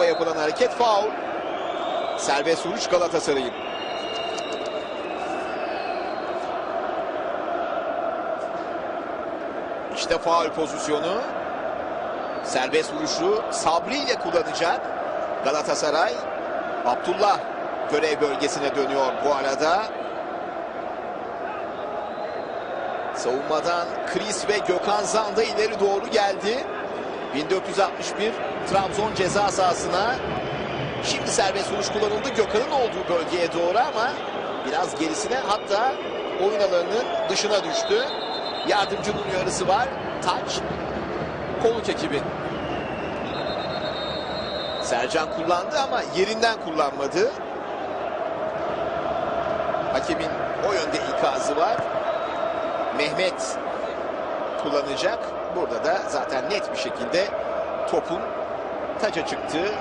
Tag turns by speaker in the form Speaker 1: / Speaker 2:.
Speaker 1: Yapılan hareket faul. Serbest vuruş Galatasaray'ın. İşte faul pozisyonu. Serbest vuruşu Sabri ile kullanacak Galatasaray. Abdullah görev bölgesine dönüyor bu arada. Savunmadan Chris ve Gökhan Zanda ileri doğru geldi. 1461 Trabzon ceza sahasına. Şimdi serbest vuruş kullanıldı Gökhan'ın olduğu bölgeye doğru ama biraz gerisine hatta oyun alanının dışına düştü. Yardımcının uyarısı var. Taç. Konuk ekibin. Sercan kullandı ama yerinden kullanmadı. Hakemin o yönde ikazı var. Mehmet kullanacak. Burada da zaten net bir şekilde topun taca çıktığı